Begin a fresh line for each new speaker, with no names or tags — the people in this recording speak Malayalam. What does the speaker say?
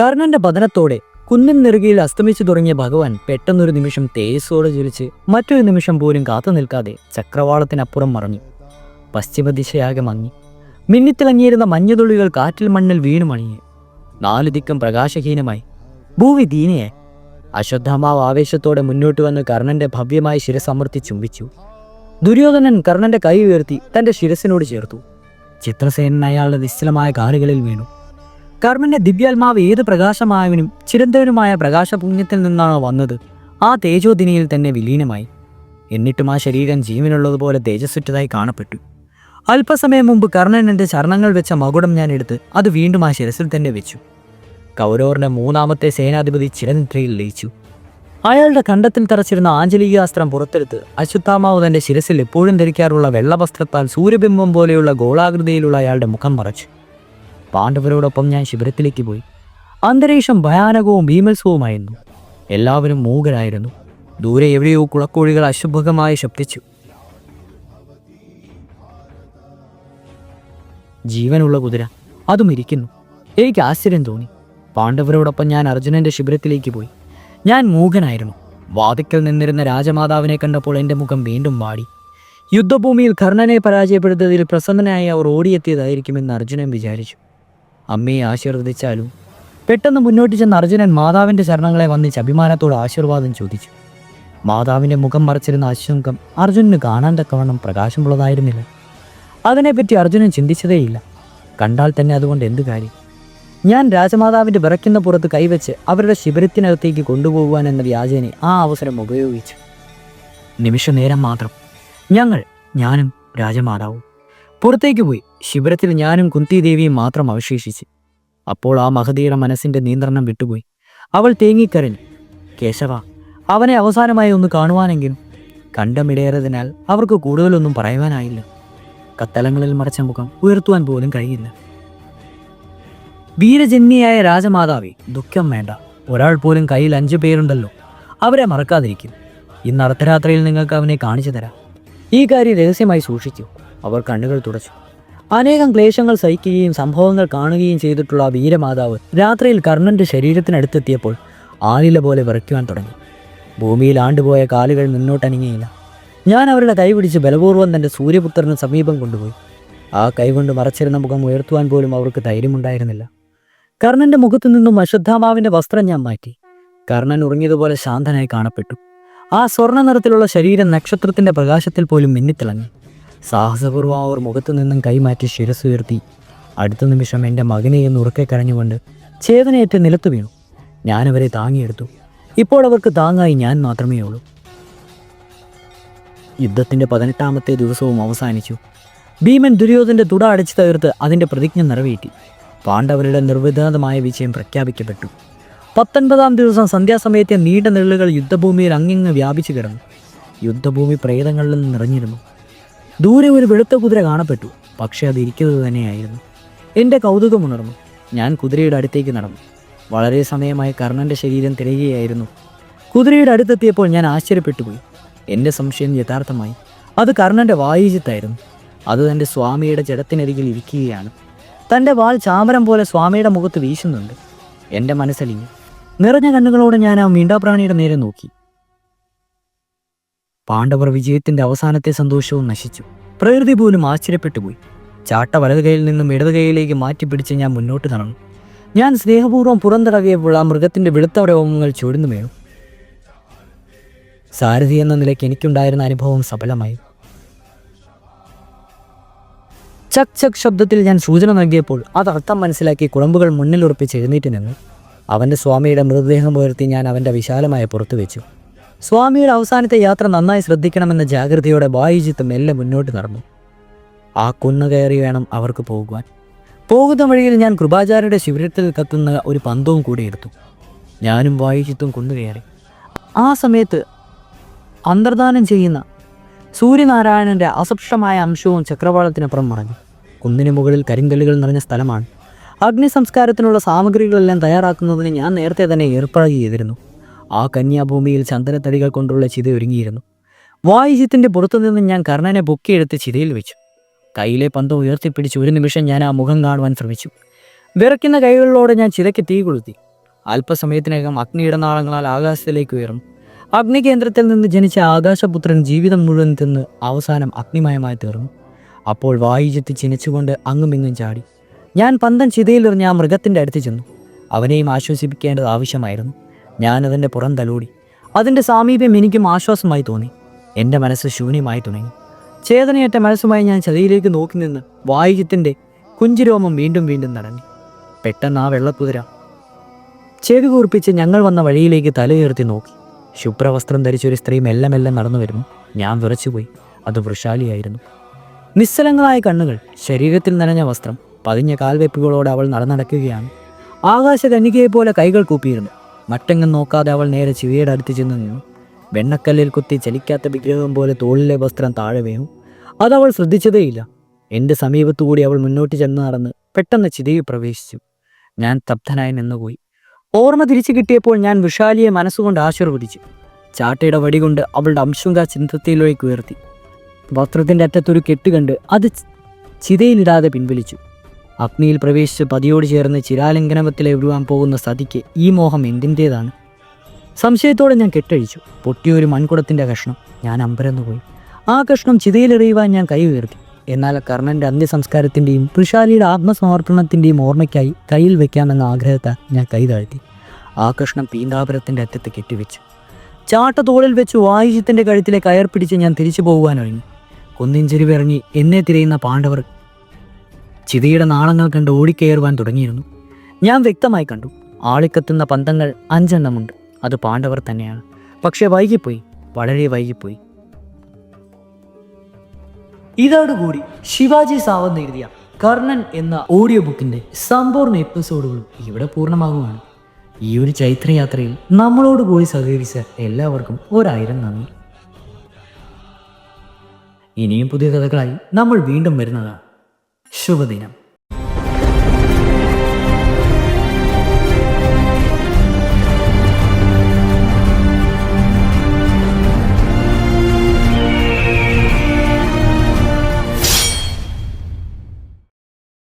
കർണന്റെ പതനത്തോടെ കുന്നിൻ നെറുകയിൽ അസ്തമിച്ചു തുടങ്ങിയ ഭഗവാൻ പെട്ടെന്നൊരു നിമിഷം തേജസ്സോടെ ജ്വലിച്ച് മറ്റൊരു നിമിഷം പോലും കാത്തു നിൽക്കാതെ ചക്രവാളത്തിനപ്പുറം മറഞ്ഞു. പശ്ചിമദിശയാകെ മങ്ങി. മിന്നിത്തിളങ്ങിയിരുന്ന മഞ്ഞതുള്ളികൾ കാറ്റിൽ മണ്ണിൽ വീണു മണിഞ്ഞ്. നാലു ദിക്കം പ്രകാശഹീനമായി. ഭൂവി ദീനയെ അശ്വദ്ധമാവ് ആവേശത്തോടെ മുന്നോട്ട് വന്ന് കർണന്റെ ഭവ്യമായ ശിരസമർത്തി ചുംബിച്ചു. ദുര്യോധനൻ കർണന്റെ കൈ ഉയർത്തി തന്റെ ശിരസിനോട് ചേർത്തു. ചിത്രസേനൻ അയാളുടെ നിശ്ചലമായ കാലുകളിൽ വീണു. കർമ്മന്റെ ദിവ്യാത്മാവ് ഏത് പ്രകാശമായവനും ചിരന്തവനുമായ പ്രകാശപുണ്യത്തിൽ നിന്നാണോ വന്നത്. ആ തേജോദിനിയിൽ തന്നെ വിലീനമായി. എന്നിട്ടും ആ ശരീരം ജീവനുള്ളതുപോലെ തേജസ്സുറ്റതായി കാണപ്പെട്ടു. അല്പസമയം മുമ്പ് കർണൻ എന്റെ ചരണങ്ങൾ വെച്ച മകുടം ഞാൻ എടുത്ത് അത് വീണ്ടും ആ ശിരസിൽ തന്നെ വെച്ചു. കൗരവറിന്റെ മൂന്നാമത്തെ സേനാധിപതി ചിരനിദ്രയിൽ ലയിച്ചു. അയാളുടെ കണ്ടത്തിൽ തറച്ചിരുന്ന ആഞ്ജലികാസ്ത്രം പുറത്തെടുത്ത് അശ്വത്ഥാമാവ് തന്റെ ശിരസിൽ എപ്പോഴും ധരിക്കാറുള്ള വെള്ളവസ്ത്രത്താൽ സൂര്യബിംബം പോലെയുള്ള ഗോളാകൃതിയിലുള്ള അയാളുടെ മുഖം മറച്ചു. പാണ്ഡവരോടൊപ്പം ഞാൻ ശിബിരത്തിലേക്ക് പോയി. അന്തരീക്ഷം ഭയാനകവും ഭീമത്സവുമായിരുന്നു. എല്ലാവരും മൂകരായിരുന്നു. ദൂരെ എവിടെയോ കുളക്കോഴികൾ അശുഭകമായി ശബ്ദിച്ചു. ജീവനുള്ള കുതിര അതും ഇരിക്കുന്നു. എനിക്ക് ആശ്ചര്യം തോന്നി. പാണ്ഡവരോടൊപ്പം ഞാൻ അർജുനന്റെ ശിബിരത്തിലേക്ക് പോയി. ഞാൻ മൂകനായിരുന്നു. വാതിക്കൽ നിന്നിരുന്ന രാജമാതാവിനെ കണ്ടപ്പോൾ എന്റെ മുഖം വീണ്ടും വാടി. യുദ്ധഭൂമിയിൽ കർണനെ പരാജയപ്പെടുത്തതിൽ പ്രസന്നനായി അവർ ഓടിയെത്തിയതായിരിക്കുമെന്ന് അർജുനൻ വിചാരിച്ചു. അമ്മയെ ആശീർവദിച്ചാലും? പെട്ടെന്ന് മുന്നോട്ട് ചെന്ന അർജുനൻ മാതാവിന്റെ ചരണങ്ങളെ വന്നിച്ച് അഭിമാനത്തോട് ആശീർവാദം ചോദിച്ചു. മാതാവിന്റെ മുഖം മറച്ചിരുന്ന ആശങ്കം അർജുനന് കാണാൻ തക്കവണ്ണം പ്രകാശമുള്ളതായിരുന്നില്ല. അതിനെപ്പറ്റി അർജുനൻ ചിന്തിച്ചതേയില്ല. കണ്ടാൽ തന്നെ അതുകൊണ്ട് എന്ത് കാര്യം? ഞാൻ രാജമാതാവിന്റെ വിറയ്ക്കുന്ന പുറത്ത് കൈവച്ച് അവരുടെ ശിബിരത്തിനകത്തേക്ക് കൊണ്ടുപോകുവാൻ എന്ന വ്യാജേനെ ആ അവസരം ഉപയോഗിച്ചു. നിമിഷ നേരം മാത്രം. ഞങ്ങൾ ഞാനും രാജമാതാവും. പുറത്തേക്ക് പോയി. ശിബിരത്തിൽ ഞാനും കുന്തിദേവിയും മാത്രം അവശേഷിച്ച്. അപ്പോൾ ആ മഹതിയുടെ മനസ്സിന്റെ നിയന്ത്രണം വിട്ടുപോയി. അവൾ തേങ്ങിക്കരഞ്ഞു. കേശവ അവനെ അവസാനമായി ഒന്ന് കാണുവാനെങ്കിലും കണ്ടമിടേറതിനാൽ അവർക്ക് കൂടുതലൊന്നും പറയുവാനായില്ല. കത്തലങ്ങളിൽ മറച്ച മുഖം ഉയർത്തുവാൻ പോലും കഴിയില്ല. വീരജന്യയായ രാജമാതാവി ദുഃഖം വേണ്ട. ഒരാൾ പോലും കയ്യിൽ അഞ്ചു പേരുണ്ടല്ലോ. അവരെ മറക്കാതിരിക്കും. ഇന്ന് അർദ്ധരാത്രിയിൽ നിങ്ങൾക്ക് അവനെ കാണിച്ചു തരാം. ഈ കാര്യം രഹസ്യമായി സൂക്ഷിച്ചു അവർ കണ്ണുകൾ തുടച്ചു. അനേകം ക്ലേശങ്ങൾ സഹിക്കുകയും സംഭവങ്ങൾ കാണുകയും ചെയ്തിട്ടുള്ള വീരമാതാവ് രാത്രിയിൽ കർണന്റെ ശരീരത്തിനടുത്തെത്തിയപ്പോൾ ആളില പോലെ വിറയ്ക്കുവാൻ തുടങ്ങി. ഭൂമിയിൽ ആണ്ടുപോയ കാലുകൾ മുന്നോട്ടനങ്ങിയില്ല ഞാൻ അവരുടെ കൈ പിടിച്ച് ബലപൂർവം തന്റെ സൂര്യപുത്രന് സമീപം കൊണ്ടുപോയി. ആ കൈകൊണ്ട് മറച്ചിരുന്ന മുഖം ഉയർത്തുവാൻ പോലും അവർക്ക് ധൈര്യമുണ്ടായിരുന്നില്ല. കർണന്റെ മുഖത്തു നിന്നും അശ്വത്ഥാമാവിന്റെ വസ്ത്രം ഞാൻ മാറ്റി. കർണൻ ഉറങ്ങിയതുപോലെ ശാന്തനായി കാണപ്പെട്ടു. ആ സ്വർണ നിറത്തിലുള്ള ശരീരം നക്ഷത്രത്തിന്റെ പ്രകാശത്തിൽ പോലും മിന്നിത്തിളങ്ങി. സാഹസപൂർവം അവർ മുഖത്തു നിന്നും കൈമാറ്റി ശിരസുയർത്തി അടുത്ത നിമിഷം എന്റെ മകനെ എന്ന് ഉറക്കെ കരഞ്ഞുകൊണ്ട് ചേതനയേറ്റ് നിലത്ത് വീണു. ഞാനവരെ താങ്ങിയെടുത്തു. ഇപ്പോൾ അവർക്ക് താങ്ങായി ഞാൻ മാത്രമേ ഉള്ളൂ. യുദ്ധത്തിന്റെ പതിനെട്ടാമത്തെ ദിവസവും അവസാനിച്ചു. ഭീമൻ ദുര്യോധന്റെ തുട അടിച്ചു തകർത്ത് അതിന്റെ പ്രതിജ്ഞ നിറവേറ്റി. പാണ്ഡവരുടെ നിർവിധാതമായ വിജയം പ്രഖ്യാപിക്കപ്പെട്ടു. പത്തൊൻപതാം ദിവസം സന്ധ്യാസമയത്തെ നീണ്ട നിഴലുകൾ യുദ്ധഭൂമിയിൽ അങ്ങിങ്ങ് വ്യാപിച്ചു കിടന്നു. യുദ്ധഭൂമി പ്രേതങ്ങളിൽ നിറഞ്ഞിരുന്നു. ദൂരെ ഒരു വെളുത്ത കുതിര കാണപ്പെട്ടു. പക്ഷേ അത് ഇരിക്കുന്നത് തന്നെയായിരുന്നു. എന്റെ കൗതുകമുണർന്നു ഞാൻ കുതിരയുടെ അടുത്തേക്ക് നടന്നു. വളരെ സമയമായി കർണന്റെ ശരീരം തിരയുകയായിരുന്നു. കുതിരയുടെ അടുത്തെത്തിയപ്പോൾ ഞാൻ ആശ്ചര്യപ്പെട്ടുപോയി. എന്റെ സംശയം യഥാർത്ഥമായി അത് കർണന്റെ വായുജിത്തായിരുന്നു. അത് തന്റെ സ്വാമിയുടെ ജടത്തിനരികിൽ ഇരിക്കുകയാണ്. തന്റെ വാൽ ചാമരം പോലെ സ്വാമിയുടെ മുഖത്ത് വീശുന്നുണ്ട്. എന്റെ മനസ്സലിഞ്ഞു. നിറഞ്ഞ കണ്ണുകളോടെ ഞാൻ ആ മീണ്ടാപ്രാണിയുടെ നേരെ നോക്കി. പാണ്ഡവർ വിജയത്തിന്റെ അവസാനത്തെ സന്തോഷവും നശിച്ചു. പ്രകൃതി പോലും ആശ്ചര്യപ്പെട്ടുപോയി. ചാട്ട വലത് കൈയിൽ നിന്നും ഇടത് കൈയിലേക്ക് മാറ്റിപ്പിടിച്ച് ഞാൻ മുന്നോട്ട് നടന്നു. ഞാൻ സ്നേഹപൂർവം പുറന്തിറങ്ങിയപ്പോൾ ആ മൃഗത്തിന്റെ വെളുത്ത രോമങ്ങൾ വീണു. സാരഥി എന്ന നിലയ്ക്ക് എനിക്കുണ്ടായിരുന്ന അനുഭവം സഫലമായി. ചക് ചക് ശബ്ദത്തിൽ ഞാൻ സൂചന നൽകിയപ്പോൾ അത് അർത്ഥം മനസ്സിലാക്കി കുളമ്പുകൾ മുന്നിൽ ഉറപ്പിച്ച് എഴുന്നേറ്റ് നിന്നു. അവന്റെ സ്വാമിയുടെ മൃതദേഹം ഉയർത്തി ഞാൻ അവന്റെ വിശാലമായ പുറത്തു വെച്ചു. സ്വാമിയുടെ അവസാനത്തെ യാത്ര നന്നായി ശ്രദ്ധിക്കണമെന്ന ജാഗ്രതയോടെ വായുജിത്ത് മെല്ലെ മുന്നോട്ട് നടന്നു. ആ കുന്നു കയറി വേണം അവർക്ക് പോകുവാൻ. പോകുന്ന വഴിയിൽ ഞാൻ കൃപാചാര്യയുടെ ശിബിരത്തിൽ കത്തുന്ന ഒരു പന്തവും കൂടി എടുത്തു. ഞാനും വായുജിത്തും കുന്നു കയറി. ആ സമയത്ത് അന്തർദാനം ചെയ്യുന്ന സൂര്യനാരായണന്റെ അസപ്ഷ്ടമായ അംശവും ചക്രവാളത്തിനപ്പുറം മറഞ്ഞു. കുന്നിന് മുകളിൽ കരിങ്കല്ലുകൾ നിറഞ്ഞ സ്ഥലമാണ്. അഗ്നി സംസ്കാരത്തിനുള്ള സാമഗ്രികളെല്ലാം തയ്യാറാക്കുന്നതിന് ഞാൻ നേരത്തെ തന്നെ ഏർപ്പാട് ചെയ്തിരുന്നു. ആ കന്യാഭൂമിയിൽ ചന്ദനത്തടികൾ കൊണ്ടുള്ള ചിത ഒരുങ്ങിയിരുന്നു. വായുജിത്തിന്റെ പുറത്തുനിന്ന് ഞാൻ കർണനെ പൊക്കിയെടുത്ത് ചിതയിൽ വെച്ചു. കയ്യിലെ പന്തം ഉയർത്തിപ്പിടിച്ച് ഒരു നിമിഷം ഞാൻ ആ മുഖം കാണുവാൻ ശ്രമിച്ചു. വിറയ്ക്കുന്ന കൈകളിലൂടെ ഞാൻ ചിതയ്ക്ക് തീ കൊളുത്തി. അല്പസമയത്തിനകം അഗ്നിയുടെ നാളങ്ങളാൽ ആകാശത്തിലേക്ക് ഉയർന്നു. അഗ്നികേന്ദ്രത്തിൽ നിന്ന് ജനിച്ച ആകാശപുത്രൻ ജീവിതം മുഴുവൻ തിന്ന് അവസാനം അഗ്നിമയമായി തീർന്നു. അപ്പോൾ വായുജിത്ത് ചിനച്ചുകൊണ്ട് അങ്ങുമിങ്ങും ചാടി. ഞാൻ പന്തം ചിതയിലെറിഞ്ഞ ആ മൃഗത്തിന്റെ അടുത്ത് ചെന്നു. അവനെയും ആശ്വസിപ്പിക്കേണ്ടത് ആവശ്യമായിരുന്നു. ഞാൻ അതിന്റെ പുറം തലോടി. അതിന്റെ സാമീപ്യം എനിക്കും ആശ്വാസമായി തോന്നി. എന്റെ മനസ്സ് ശൂന്യമായി തുടങ്ങി. ചേതനയേറ്റ മനസ്സുമായി ഞാൻ ചതിയിലേക്ക് നോക്കി നിന്ന് വായുജത്തിന്റെ കുഞ്ചിരോമം വീണ്ടും വീണ്ടും നടങ്ങി പെട്ടെന്ന് ആ വെള്ളക്കുതിര ചെവി കൂർപ്പിച്ച് ഞങ്ങൾ വന്ന വഴിയിലേക്ക് തലയുയർത്തി നോക്കി. ശുഭ്രവസ്ത്രം ധരിച്ചൊരു സ്ത്രീ മെല്ലെ മെല്ലെ നടന്നു വരുന്നു. ഞാൻ വിറച്ചുപോയി. അത് വൃഷാലിയായിരുന്നു. നിസ്സലങ്ങളായ കണ്ണുകൾ ശരീരത്തിൽ നനഞ്ഞ വസ്ത്രം പതിഞ്ഞ കാൽവെപ്പുകളോടെ അവൾ നടന്നടക്കുകയാണ്. ആകാശ കന്യകയെപ്പോലെ കൈകൾ കൂപ്പിയിരുന്നു. മറ്റെങ്ങും നോക്കാതെ അവൾ നേരെ ചിവിയുടെ അടുത്ത് ചെന്ന് നിന്നു. വെണ്ണക്കല്ലിൽ കുത്തി ചലിക്കാത്ത വിഗ്രഹം പോലെ തോളിലെ വസ്ത്രം താഴെ വീണു. അതവൾ ശ്രദ്ധിച്ചതേയില്ല. എന്റെ സമീപത്തുകൂടി അവൾ മുന്നോട്ട് ചെന്ന് നടന്ന് പെട്ടെന്ന് ചിതയിൽ പ്രവേശിച്ചു. ഞാൻ തപ്തനായി നിന്നുപോയി. ഓർമ്മ തിരിച്ചു കിട്ടിയപ്പോൾ ഞാൻ വിശാലിയെ മനസ്സുകൊണ്ട് ആശീർവദിച്ചു. ചാട്ടയുടെ വടി കൊണ്ട് അവളുടെ അംശുങ്ക ചിന്തത്തിലേക്ക് ഉയർത്തി. വസ്ത്രത്തിന്റെ അറ്റത്തൊരു കെട്ട് കണ്ട് അത് ചിതയിലിടാതെ പിൻവലിച്ചു. അഗ്നിയിൽ പ്രവേശിച്ച് പതിയോട് ചേർന്ന് ചിരാലിംഗനവത്തിൽ എഴുതാൻ പോകുന്ന സതിക്ക് ഈ മോഹം എന്തിന്റേതാണ്? സംശയത്തോടെ ഞാൻ കെട്ടഴിച്ചു. പൊട്ടിയൊരു മൺകുടത്തിന്റെ കഷ്ണം. ഞാൻ അമ്പരന്നുപോയി. ആ കഷ്ണം ചിതയിലെറിയുവാൻ ഞാൻ കൈ ഉയർത്തി. എന്നാൽ കർണന്റെ അന്ത്യസംസ്കാരത്തിന്റെയും വൃഷാലിയുടെ ആത്മസമർപ്പണത്തിന്റെയും ഓർമ്മയ്ക്കായി കയ്യിൽ വെക്കാമെന്ന ആഗ്രഹത്താൽ ഞാൻ കൈ താഴ്ത്തി. ആ കഷ്ണം പീന്താപുരത്തിന്റെ അറ്റത്ത് കെട്ടിവെച്ചു. ചാട്ട തോളിൽ വെച്ച് വായുജിത്തിന്റെ കഴുത്തിലെ കയർ പിടിച്ച് ഞാൻ തിരിച്ചു പോകുവാനൊഴിഞ്ഞു കുന്നിൻ ചെരുവിറങ്ങി എന്നെ തിരയുന്ന പാണ്ഡവർ ചിതയുടെ നാളങ്ങൾ കണ്ട് ഓടിക്കയറുവാൻ തുടങ്ങിയിരുന്നു. ഞാൻ വ്യക്തമായി കണ്ടു. ആളിക്കത്തുന്ന പന്തങ്ങൾ അഞ്ചെണ്ണമുണ്ട്. അത് പാണ്ഡവർ തന്നെയാണ്. പക്ഷേ വൈകിപ്പോയി. വളരെ വൈകിപ്പോയി. ഇതോടുകൂടി ശിവാജി സാവന്ത് എഴുതിയ കർണൻ എന്ന ഓഡിയോ ബുക്കിന്റെ സമ്പൂർണ എപ്പിസോഡുകളും ഇവിടെ പൂർണമാകുകയാണ് ഈ ഒരു ചൈത്രയാത്രയിൽ നമ്മളോട് കൂടി സഹകരിച്ച എല്ലാവർക്കും ഒരായിരം നന്ദി. ഇനിയും പുതിയ കഥകളായി നമ്മൾ വീണ്ടും വരുന്നതാണ്. ശുഭദിനം.